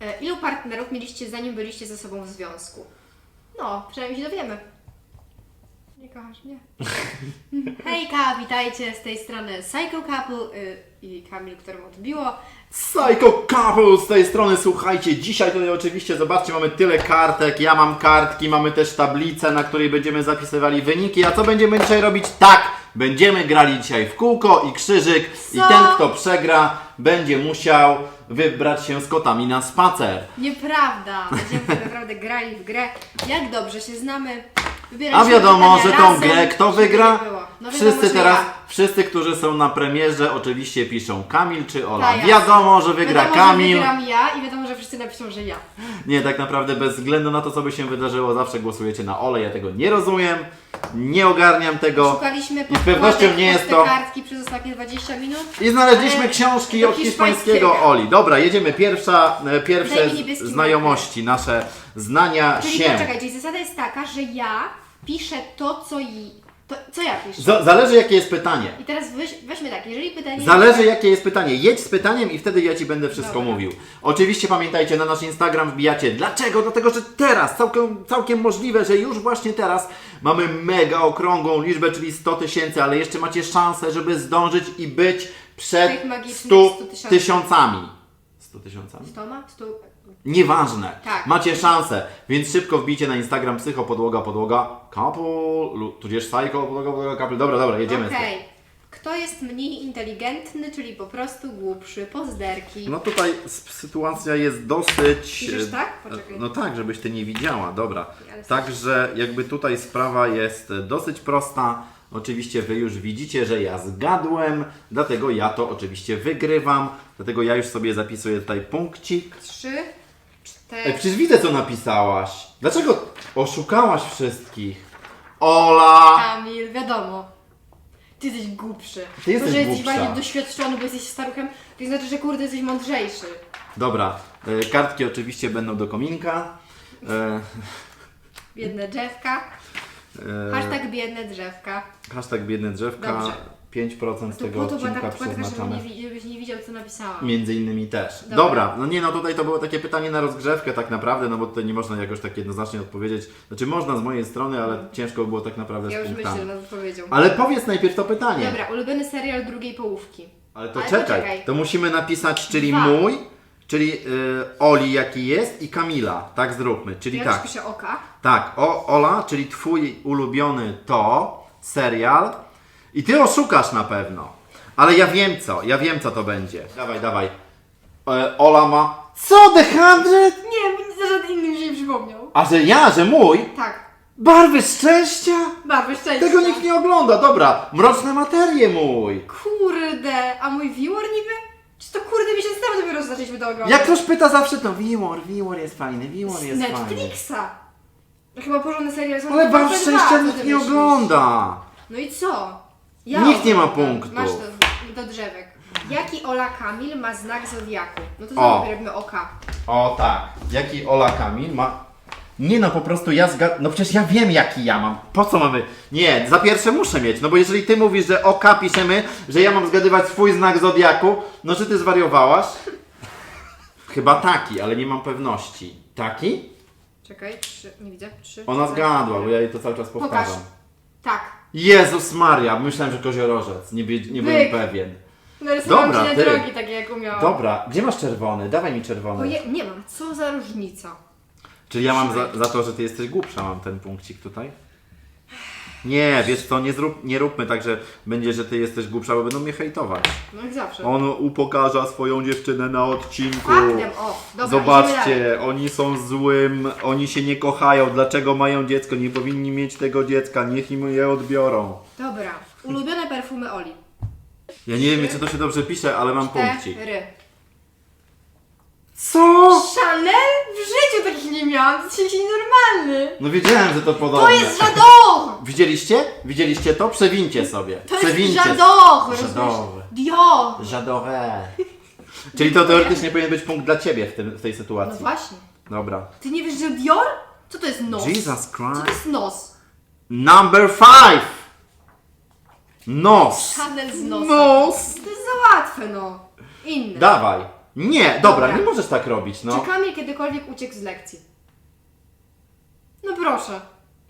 E, Ilu partnerów mieliście zanim byliście ze sobą w związku? No, przynajmniej się dowiemy. Nie kochasz mnie? Hejka, witajcie z tej strony Psycho Couple y, i Kamil, którym odbiło. Psycho Couple z tej strony, słuchajcie, dzisiaj tutaj oczywiście, zobaczcie, mamy tyle kartek, ja mam kartki, mamy też tablicę, na której będziemy zapisywali wyniki, a co będziemy dzisiaj robić? Tak, będziemy grali dzisiaj w kółko i krzyżyk i Co? ten, kto przegra, będzie musiał wybrać się z kotami na spacer. Nieprawda! Będziemy tak naprawdę grali w grę. Jak dobrze się znamy. A wiadomo, pytania że tą razem, grę kto żeby wygra? nie było. No wiadomo, Wszyscy że teraz, ja. wszyscy, którzy są na premierze, oczywiście piszą Kamil czy Ola. Tak, jasne. Wiadomo, że wygra wiadomo, Kamil. Że wygram ja i wiadomo, że wszyscy napiszą, że ja. Nie, tak naprawdę bez względu na to, co by się wydarzyło, zawsze głosujecie na Ole. Ja tego nie rozumiem, nie ogarniam tego. Szukaliśmy I z pewnością nie jest to- kartki ostatnie 20 minut. I znaleźliśmy Ale książki do od hiszpańskiego. Oli. Dobra, jedziemy. Pierwsza, e, pierwsze Daj mi niebieski z- znajomości, nasze znania Czyli się. poczekaj, czyli zasada jest taka, że ja piszę to, co, i, to, co ja piszę. Z- zależy jakie jest pytanie. I teraz weź, weźmy tak, jeżeli pytanie... Zależy jakie jest pytanie. Jedź z pytaniem i wtedy ja Ci będę wszystko Dobra. mówił. Oczywiście pamiętajcie, na nasz Instagram wbijacie. Dlaczego? Dlatego, że teraz, całkiem, całkiem możliwe, że już właśnie teraz mamy mega okrągłą liczbę, czyli 100 tysięcy, ale jeszcze macie szansę, żeby zdążyć i być przed Tych magicznych 100 100 tysiącami. tysiącami. 100 tysiącami? Stoma? Stu... Nieważne. Tak. Macie szansę, więc szybko wbijcie na Instagram psycho podłoga podłoga couple, tudzież psycho podłoga podłoga couple. Dobra, dobra, jedziemy. Okej. Kto jest mniej inteligentny, czyli po prostu głupszy? Pozderki. No tutaj s- sytuacja jest dosyć. Piszesz e, tak? Poczekaj. No tak, żebyś ty nie widziała, dobra. Ale- Także jakby tutaj sprawa jest e, dosyć prosta. Oczywiście wy już widzicie, że ja zgadłem, dlatego ja to oczywiście wygrywam. Dlatego ja już sobie zapisuję tutaj punkcik. Trzy, Ej, cztery... przecież widzę co napisałaś. Dlaczego oszukałaś wszystkich? Ola! Kamil, wiadomo. Ty jesteś głupszy. Ty jesteś to, że jesteś głupsza. bardziej doświadczony, bo jesteś staruchem, to znaczy, że kurde jesteś mądrzejszy. Dobra, e, kartki oczywiście będą do kominka. E, Biedne drzewka. e, Hashtag biedne drzewka. Hashtag biedne drzewka. Dobrze. 5% z To tego po to była odcinka ta nie, żebyś nie widział, co napisałam. Między innymi też. Dobra. Dobra. no nie no tutaj to było takie pytanie na rozgrzewkę tak naprawdę, no bo tutaj nie można jakoś tak jednoznacznie odpowiedzieć. Znaczy można z mojej strony, ale ciężko by było tak naprawdę Ja z już punktami. myślę nad odpowiedzią. Ale powiedz najpierw to pytanie. Dobra, ulubiony serial drugiej połówki. Ale to Ale czekaj, poczekaj. to musimy napisać, czyli Dwa. mój, czyli y, Oli jaki jest i Kamila. Tak zróbmy, czyli Ja tak. też piszę oka. Tak, o, Ola, czyli twój ulubiony to serial i ty oszukasz na pewno. Ale ja wiem co, ja wiem co to będzie. Dawaj, dawaj. E, Ola ma... Co, The Hundred? Nie, bo za żaden inny mi się nie przypomniał. A że ja, że mój? Tak, Barwy szczęścia? barwy szczęścia. Tego nikt nie ogląda, dobra. Mroczne materie mój. Kurde, a mój viewer niby? Czy to kurde miesiąc temu dopiero zaczęliśmy to oglądać? Jak ktoś pyta zawsze to Wiłor, Wiłor jest fajny, Wiłor Z jest fajny. Netflixa. Chyba porządny serial są Ale tylko barw te szczęścia nikt nie ogląda. No i co? Nikt nie ma punktu. Masz to do drzewek. Jaki Ola Kamil ma znak zodiaku? No to O. znowu robimy oka. O tak. Jaki Ola Kamil ma. Nie no, po prostu ja zgad... No przecież ja wiem jaki ja mam. Po co mamy. Nie, za pierwsze muszę mieć. No bo jeżeli ty mówisz, że oka piszemy, że ja mam zgadywać swój znak zodiaku, no czy ty zwariowałaś? Chyba taki, ale nie mam pewności. Taki? Czekaj, trzy, nie widzę, trzy. Ona cztery, zgadła, bo ja jej to cały czas Pokaż. powtarzam. Tak. Jezus Maria, myślałem, że koziorożec. Nie, by- nie byłem Byk. pewien. Narysowałam Dobra, ci na ty. drogi takie jak umiałam. Dobra, gdzie masz czerwony? Dawaj mi czerwony. Oje, nie mam, co za różnica. Czyli ja mam za, za to, że ty jesteś głupsza, mam ten punkcik tutaj? Nie, wiesz co, nie, zrób, nie róbmy tak, że będzie, że ty jesteś głupsza, bo będą mnie hejtować. No jak zawsze. On upokarza swoją dziewczynę na odcinku. Faktem, o, dobra, idziemy. Zobaczcie, oni są złym, oni się nie kochają. Dlaczego mają dziecko? Nie powinni mieć tego dziecka, niech im je odbiorą. Dobra, ulubione perfumy Oli. Ja nie wiem, czy to się dobrze pisze, ale mam punkcik. Cztery. Co? Chanel? W życiu takich nie miałam, to jest jakiś nienormalny. No wiedziałem, że to podobne. To jest J'adore! Widzieliście? Widzieliście to? Przewincie sobie. To jest Przewincie. J'adore, rozumiesz? J'adore. Dior! J'adore. Czyli to teoretycznie powinien być punkt dla ciebie w, tym, w tej No sytuacji. właśnie. Dobra. Ty nie wiesz, że Dior? Co to jest nos? Jesus Co to Christ. jest nos? Number five! Nos. Chanel z nosem. Nos. To jest za łatwe, no. Inne. Dawaj. Nie, dobra, Dobra. nie możesz tak robić, no. Czy Kamil kiedykolwiek uciekł z lekcji? No proszę.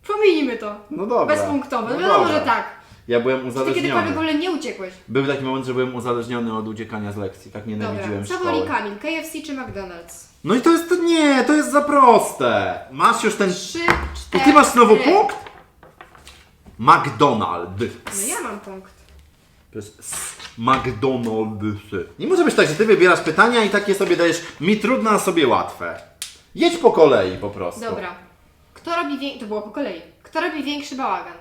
Pomijmy to. No dobra. Bezpunktowe. No No wiadomo, dobra. że tak. Ja byłem Czy ty kiedykolwiek w uzależniony. ogóle nie uciekłeś? Był taki moment, że byłem uzależniony od uciekania z lekcji. Tak nienawidziłem Dobra. Co szkoły. woli Kamil? KFC czy McDonald's? No i to jest, nie, to jest za proste. Masz już ten... Trzy, I cztery. ty masz znowu punkt? McDonald's. No ja mam punkt. To jest s- McDonald's. Nie może być tak, że ty wybierasz pytania i takie sobie dajesz mi trudne, a sobie łatwe. Jedź po kolei po prostu. Dobra. Kto robi większy... To było po kolei. Kto robi większy bałagan?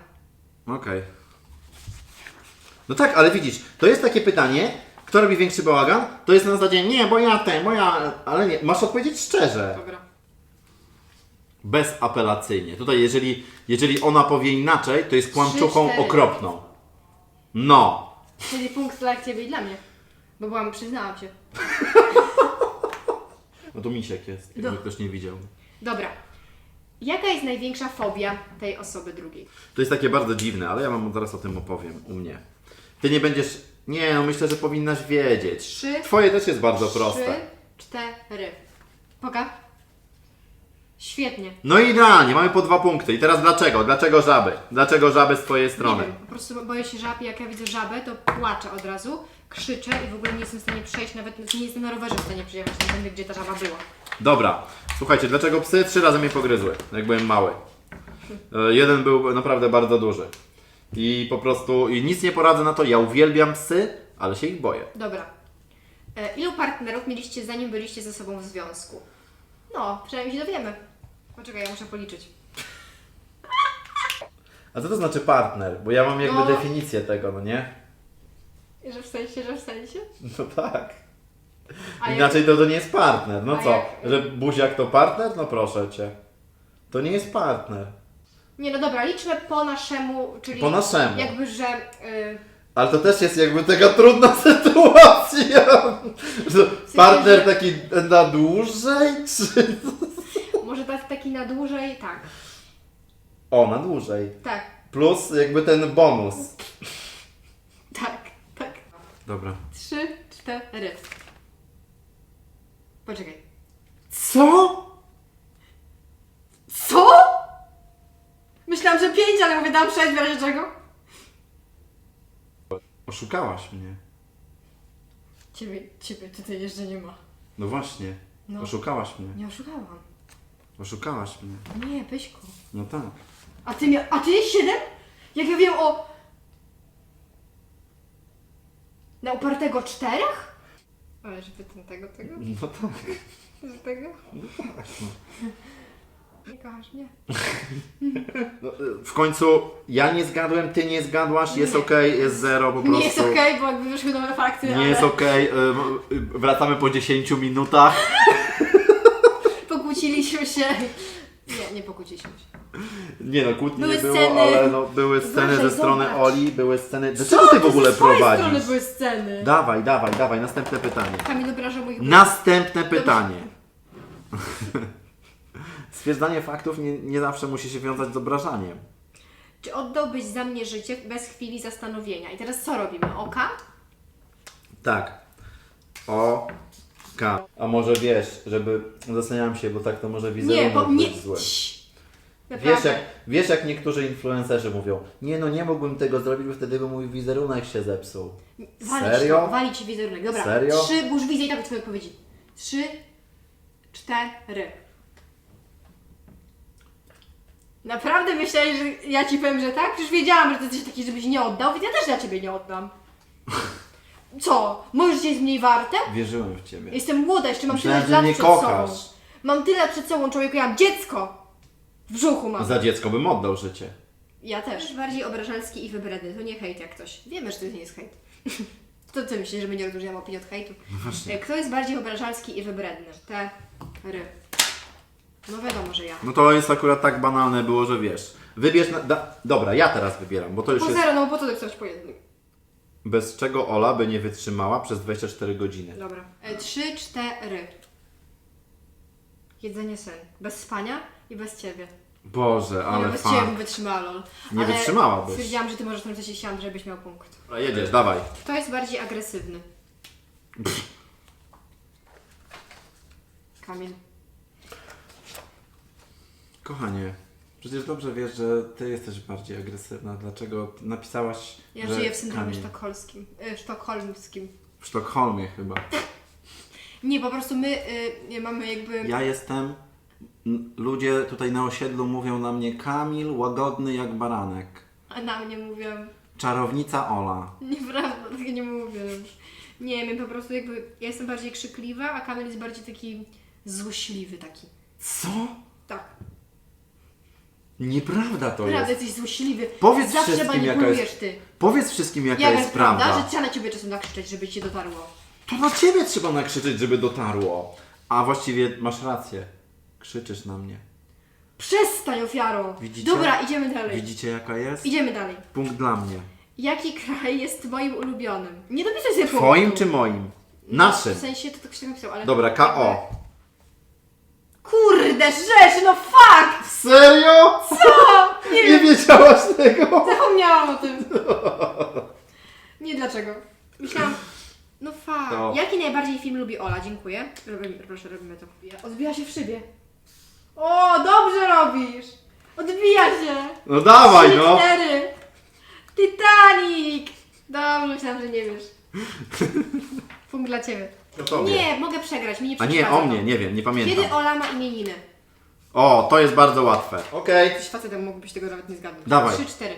Okej. No tak, ale widzisz, to jest takie pytanie, kto robi większy bałagan? To jest na zasadzie, nie, bo ja ten, bo ja... Ale nie, masz odpowiedzieć szczerze. Dobra. Bezapelacyjnie. Tutaj jeżeli, jeżeli ona powie inaczej, to jest kłamczuchą cztery. okropną. No. Czyli punkt dla Ciebie i dla mnie. Bo byłam, przyznałam się. No to misiek jest, jakby No. ktoś nie widział. Dobra. Jaka jest największa fobia tej osoby drugiej? To jest takie bardzo dziwne, ale ja wam zaraz o tym opowiem u mnie. Ty nie będziesz. Nie, no myślę, że powinnaś wiedzieć. Trzy, Twoje też jest bardzo proste. Trzy, cztery. Poka. Świetnie. No i idealnie, mamy po dwa punkty. I teraz dlaczego? Dlaczego żaby? Dlaczego żaby z twojej Nie strony? wiem, po prostu boję się żab i jak ja widzę żabę, to płaczę od razu, krzyczę i w ogóle nie jestem w stanie przejść, nawet nie jestem na rowerze w stanie przyjechać, nie wiem gdzie ta żaba była. Dobra, słuchajcie, dlaczego psy trzy razy mnie pogryzły, jak byłem mały? E, Jeden był naprawdę bardzo duży. I po prostu, i nic nie poradzę na to, ja uwielbiam psy, ale się ich boję. Dobra. E, ilu partnerów mieliście zanim byliście ze sobą w związku? No, przynajmniej się dowiemy. Poczekaj, ja muszę policzyć. A co to znaczy partner? Bo ja mam jakby No. definicję tego, no nie? Że w sensie, że w sensie? No tak. A Inaczej to, to nie jest partner. No A co? jak- Że buziak to partner? No proszę cię. To nie jest partner. Jak... Nie, no dobra, liczmy po naszemu, czyli Po naszemu. jakby, że... Y, Ale to też jest jakby taka trudna sytuacja. Że partner taki na dłużej, czy... tak, taki na dłużej, tak. O, na dłużej. Tak, Plus jakby ten bonus. tak, tak. Dobra. Trzy, cztery. Poczekaj. Co? Co? Myślałam, że pięć, ale mówię, dam sześć, razie czego? Oszukałaś mnie. Ciebie, ciebie tutaj jeszcze nie ma. No właśnie. No. Oszukałaś mnie. Nie oszukałam. Oszukałaś mnie. Nie, Pyśku. No tak. A ty mia... A ty jest siedem? Jak ja wiem o... Na upartego czterech? Ale żeby ten tego, tego? No tak. Że tego? Nie kochasz mnie? No, y, w końcu ja nie zgadłem, ty nie zgadłaś, jest Nie. okej, jest zero po prostu. Nie jest okej, bo jakby wyszły nowe fakty, Nie ale jest okej, ym, y, wracamy po 10 minutach. się. Nie, nie pokłóciliśmy się. Nie no, kłótni Były nie było, sceny. ale no, były sceny Uważaj, ze strony zobacz. Oli, były sceny... Dlaczego ty w ogóle strony prowadzisz? były sceny. Dawaj, dawaj, dawaj, następne pytanie. Kamil obraża moich Następne pytanie. Stwierdzanie faktów nie, nie zawsze musi się wiązać z obrażaniem. Czy oddałbyś za mnie życie bez chwili zastanowienia? I teraz co robimy? Oka? Tak. O. K. A może wiesz, żeby. Zastanawiam się, bo tak to może Nie, wizerunek bo nie. być zły. Cii. Wiesz Naprawdę. jak, wiesz jak niektórzy influencerzy mówią, nie no nie mógłbym tego zrobić, bo wtedy by mój wizerunek się zepsuł. Walić Serio? To, walić wizerunek. Dobra. Serio? Trzy, bo już widzę i tak twoje odpowiedzi. Trzy, cztery. Naprawdę myślałeś, że ja ci powiem, że tak? Przecież wiedziałam, że ty jesteś taki, żebyś nie oddał, więc ja też dla ciebie nie oddam. Co? Moje życie jest mniej warte? Wierzyłem w ciebie. Jestem młoda, jeszcze mam Myślałem, tyle że lat mnie przed kochasz. sobą. Mam tyle przed sobą, człowieku, ja mam dziecko. W brzuchu mam. Za dziecko bym oddał życie. Ja też. Bardziej obrażalski i wybredny. To nie hejt jak ktoś. Wiemy, że to nie jest hejt. To ty myślisz, że my nie rozróżniamy opinii od hejtu? właśnie. Kto jest bardziej obrażalski i wybredny? Te, ry. No wiadomo, że ja. No to jest akurat tak banalne było, że wiesz. Wybierz. Na, da, dobra, ja teraz wybieram, bo to już Po jest. zero, no po co ty chcesz po jednym? Bez czego Ola by nie wytrzymała przez 24 godziny. Dobra. E, trzy, cztery. Jedzenie sen. Bez spania i bez ciebie. Boże, ale no, bez ciebie bym fan. wytrzymała, lol. Nie Ale wytrzymałabyś. Stwierdziłam, że ty możesz napisać siam, żebyś miał punkt. Dobra, jedziesz, dawaj. Kto jest bardziej agresywny? Kamil. Kochanie, przecież dobrze wiesz, że ty jesteś bardziej agresywna. Dlaczego napisałaś, Ja że żyję w syndromie Kamil- sztokholmskim. Y, sztokholmskim. W Sztokholmie chyba. Nie, po prostu my y, mamy jakby... Ja jestem... n- Ludzie tutaj na osiedlu mówią na mnie Kamil łagodny jak baranek. A na mnie mówią... Czarownica Ola. Nieprawda, tak nie mówię. Nie, my po prostu jakby... Ja jestem bardziej krzykliwa, a Kamil jest bardziej taki złośliwy taki. Co? Tak. Nieprawda to Naprawdę jest. jesteś złośliwy. Powiedz Zawsze wszystkim, jaka manipulujesz jest- ty. Powiedz wszystkim jaka Jaka jest prawda. że trzeba na ciebie czasem nakrzyczeć, żeby ci dotarło. To na ciebie trzeba nakrzyczeć, żeby dotarło. A właściwie masz rację. Krzyczysz na mnie. Przestań, ofiaro! Widzicie? Dobra, idziemy dalej. Widzicie jaka jest? Idziemy dalej. Punkt dla mnie. Jaki kraj jest moim ulubionym? Nie dopisuj sobie Twoim punktu. czy moim? Naszym. W sensie to ktoś tak napisał, ale... Dobra, KO. Kurde, rzecz, no fuck! Serio? Co? Nie Nie wiem, wiedziałaś tego? zapomniałam o tym. Nie dlaczego. Myślałam, no fuck. To- Jaki najbardziej film lubi Ola? Dziękuję. Robimy, proszę, robimy to. Odbija się w szybie. O, dobrze robisz! Odbija się! No dawaj Trzy, no. cztery. Titanic! Dobrze, myślałam, że nie wiesz. Punkt dla Ciebie. To tobie. Nie, mogę przegrać, mi nie A nie, przeszkadza o to. mnie, nie wiem, nie pamiętam. Kiedy Ola ma imieniny? O, to jest bardzo łatwe. Okej. Jesteś facetem, mógłbyś tego nawet nie zgadnąć. Dawaj. Trzy, cztery.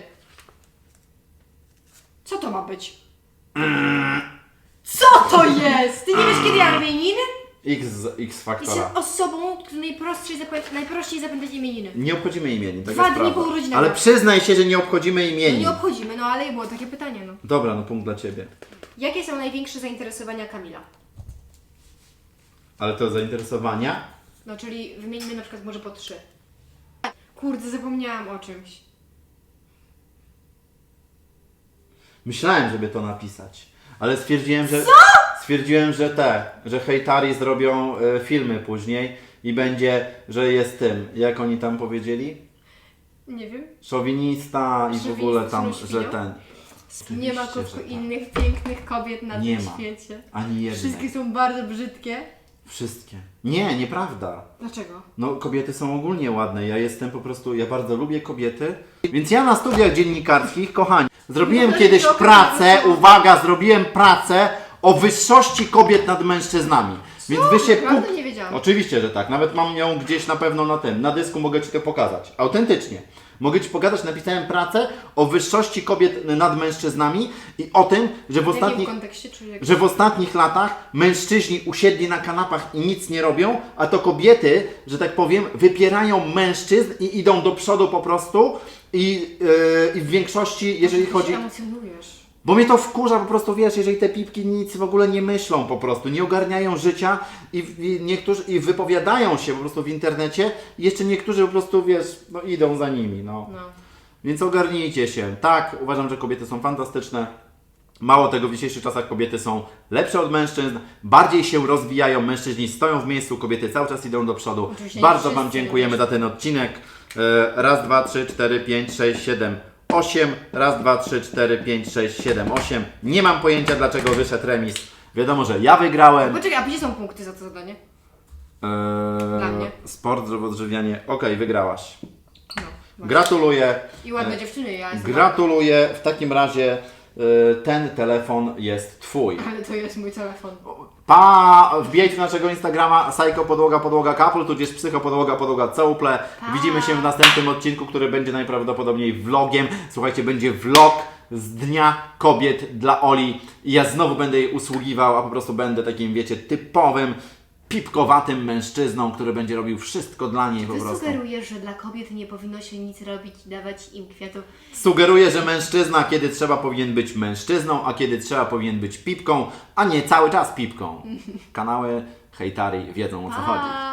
Co to ma być? Co to jest? Ty nie wiesz, kiedy imieniny? X z X Jestem faktora. osobą, której najprościej, zapamię- najprościej zapamiętać imieniny. Nie obchodzimy imieni, tak Dwa jest dni prawda. po urodzinach. Ale przyznaj się, że nie obchodzimy No imieni. nie obchodzimy, no ale było takie pytanie, no. Dobra, no punkt dla ciebie. Jakie są największe zainteresowania Kamila? Ale to zainteresowania? No, czyli wymieńmy na przykład może po trzy. Kurde, zapomniałam o czymś. Myślałem, żeby to napisać, ale stwierdziłem, że. Stwierdziłem, że te, że hejtari zrobią e, filmy później i będzie, że jest tym, jak oni tam powiedzieli? Nie wiem. Szowinista i w ogóle tam, że ten. Nie ma że tak. innych pięknych kobiet na Nie tym ma. świecie. Ani jednej. Wszystkie są bardzo brzydkie. Wszystkie. Nie, nieprawda. Dlaczego? No, kobiety są ogólnie ładne. Ja jestem po prostu, ja bardzo lubię kobiety. Więc ja na studiach dziennikarskich, kochani, zrobiłem No, kiedyś trochę pracę, uwaga, zrobiłem pracę o wyższości kobiet nad mężczyznami. Więc wy się Naprawdę pu- nie wiedziałam. Oczywiście, że tak. Nawet mam ją gdzieś na pewno na tym. Na dysku mogę Ci to pokazać. Autentycznie. Mogę Ci pokazać, napisałem pracę o wyższości kobiet nad mężczyznami i o tym, że w ostatnich że w ostatnich latach mężczyźni usiedli na kanapach i nic nie robią, a to kobiety, że tak powiem, wypierają mężczyzn i idą do przodu po prostu i, yy, i w większości, jeżeli chodzi... emocjonujesz. Bo mnie to wkurza po prostu, wiesz, jeżeli te pipki nic w ogóle nie myślą po prostu, nie ogarniają życia i, i niektórzy i wypowiadają się po prostu w internecie i jeszcze niektórzy po prostu, wiesz, no idą za nimi, no. No. Więc ogarnijcie się. Tak, uważam, że kobiety są fantastyczne. Mało tego, w dzisiejszych czasach kobiety są lepsze od mężczyzn, bardziej się rozwijają, mężczyźni stoją w miejscu, kobiety cały czas idą do przodu. Oczywiście Bardzo Wam dziękujemy za ten odcinek. E, Raz, dwa, trzy, cztery, pięć, sześć, siedem, osiem. Raz, dwa, trzy, cztery, pięć, sześć, siedem, osiem. Nie mam pojęcia, dlaczego wyszedł remis. Wiadomo, że ja wygrałem. Poczekaj, a gdzie są punkty za to zadanie? Dla Eee, mnie. sport, zdrowo odżywianie. Okej, wygrałaś. No. właśnie. Gratuluję. I ładne E, dziewczyny, ja jestem. Gratuluję. W takim razie y, ten telefon jest Twój. Ale to jest mój telefon. Pa! Wbijajcie na naszego Instagrama Psycho Podłoga Podłoga Couple, tudzież Psycho Podłoga Podłoga Couple. Widzimy się w następnym odcinku, który będzie najprawdopodobniej vlogiem. Słuchajcie, będzie vlog z Dnia Kobiet dla Oli. I ja znowu będę jej usługiwał, a po prostu będę takim, wiecie, typowym, pipkowatym mężczyzną, który będzie robił wszystko dla niej po Ty prostu. sugerujesz, że dla kobiet nie powinno się nic robić i dawać im kwiatów. Sugeruję, że mężczyzna, kiedy trzeba, powinien być mężczyzną, a kiedy trzeba, powinien być pipką, a nie cały czas pipką. Kanały hejtari wiedzą o co chodzi.